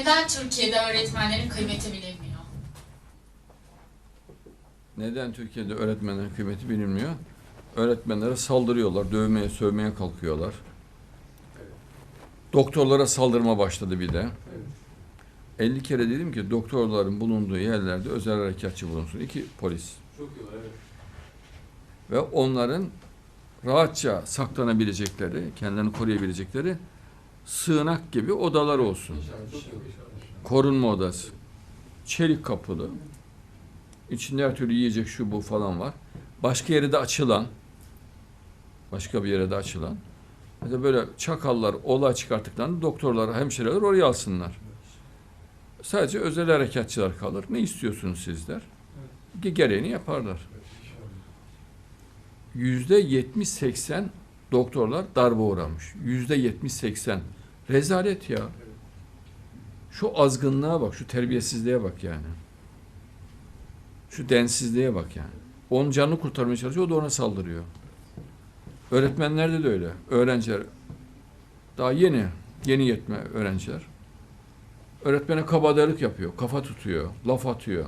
Neden Türkiye'de öğretmenlerin kıymeti bilinmiyor? Neden Türkiye'de öğretmenlerin kıymeti bilinmiyor? Öğretmenlere saldırıyorlar, dövmeye, sövmeye kalkıyorlar. Doktorlara saldırma başladı bir de. 50 kere dedim ki doktorların bulunduğu yerlerde özel harekatçı bulunsun. İki polis. Çok iyi var evet. Ve onların rahatça saklanabilecekleri, kendilerini koruyabilecekleri sığınak gibi odalar olsun. Korunma odası. Çelik kapılı. İçinde her türlü yiyecek şu bu falan var. Başka yere de açılan. Başka bir yere de açılan. Mesela böyle çakallar olay çıkarttıklarında doktorlar, hemşireler oraya alsınlar. Sadece özel harekatçılar kalır. Ne istiyorsunuz sizler? Ge- Gereğini yaparlar. Yüzde yetmiş seksen doktorlar darbe uğramış. Yüzde yetmiş seksen. Rezalet ya. Şu azgınlığa bak, şu terbiyesizliğe bak yani. Şu densizliğe bak yani. Onun canını kurtarmaya çalışıyor, o da ona saldırıyor. Öğretmenlerde de öyle. Öğrenciler daha yeni, yeni yetme öğrenciler. Öğretmene kabadayılık yapıyor, kafa tutuyor, laf atıyor,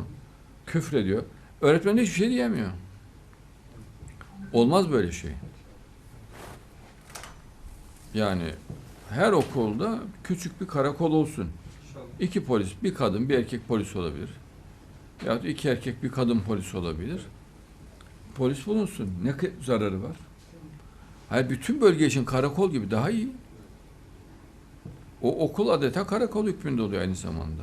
küfrediyor. Öğretmen de hiçbir şey diyemiyor. Olmaz böyle şey. Yani her okulda küçük bir karakol olsun. İnşallah. İki polis, bir kadın, bir erkek polis olabilir. Ya iki erkek, bir kadın polis olabilir. Polis bulunsun. Ne zararı var? Hayır, bütün bölge için karakol gibi daha iyi. O okul adeta karakol hükmünde oluyor aynı zamanda.